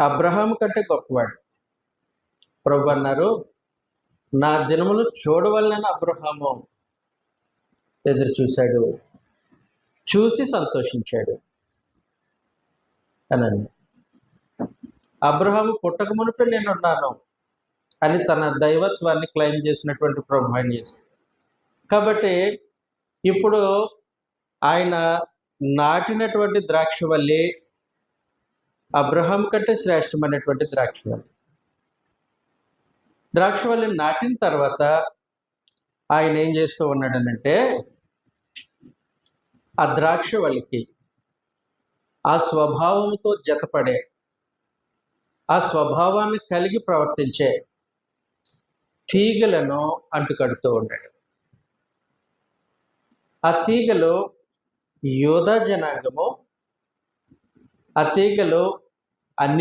Abraham కంటే గొప్పవాడు. ప్రభు అన్నారు నా దినములు చూడవలనని అబ్రహాము ఎదురు చూశాడు. చూసి సంతోషించాడు అనండి అబ్రహాము పుట్టక మునిపే నేను ఉన్నాను అని తన దైవత్వాన్ని క్లెయిమ్ చేసినటువంటి ప్రభు చేసి కాబట్టి ఇప్పుడు ఆయన నాటినటువంటి ద్రాక్షవల్లి అబ్రహాం కంటే శ్రేష్టమైనటువంటి ద్రాక్షవల్లి ద్రాక్షవల్లిని నాటిన తర్వాత ఆయన ఏం చేస్తూ ఉన్నాడనంటే ఆ ద్రాక్షవల్లికి ఆ స్వభావంతో జతపడే ఆ స్వభావాన్ని కలిగి ప్రవర్తించే తీగలను అంటుకడుతూ ఉన్నాడు. ఆ తీగలు యోధా జనాంగము ఆ తీగలు